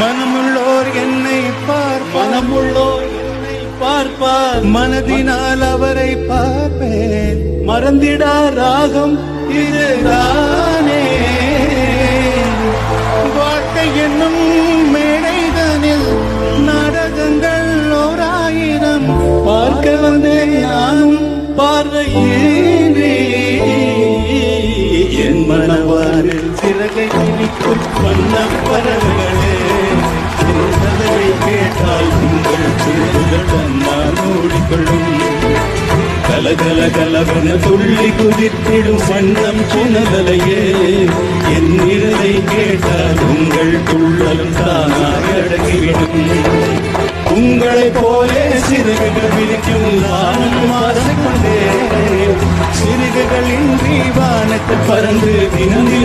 மனமுள்ளோர் என்னை பார்ப்பார். மனமுள்ளோர் என்னை பார்ப்பார். மனதினால் அவரை பார்ப்பேன். மறந்திடா ராகம் இதுதானே. வாழ்க்கை என்னும் மேடைதனில் நாடகங்கள் ஓராயிரம். பார்க்க வந்தேன் நானும் பார்வையேனே என் மனவாரில் சிறகை இனிக்கும் வண்ண பறவைகளே. சிறகுகள் நான் கலகல கலவென துள்ளி குதித்திடும் வண்ணம் சுனதலையே என் நிறதை கேட்டால் உங்கள் துள்ளலும் தானாக அடங்கிவிடும். உங்களை போலே சிறுகுகள் விரிக்கும் நானும் மாறிக்கொண்டேன் சிறகுகளின்றி வானத்தில் பறந்து தினமில்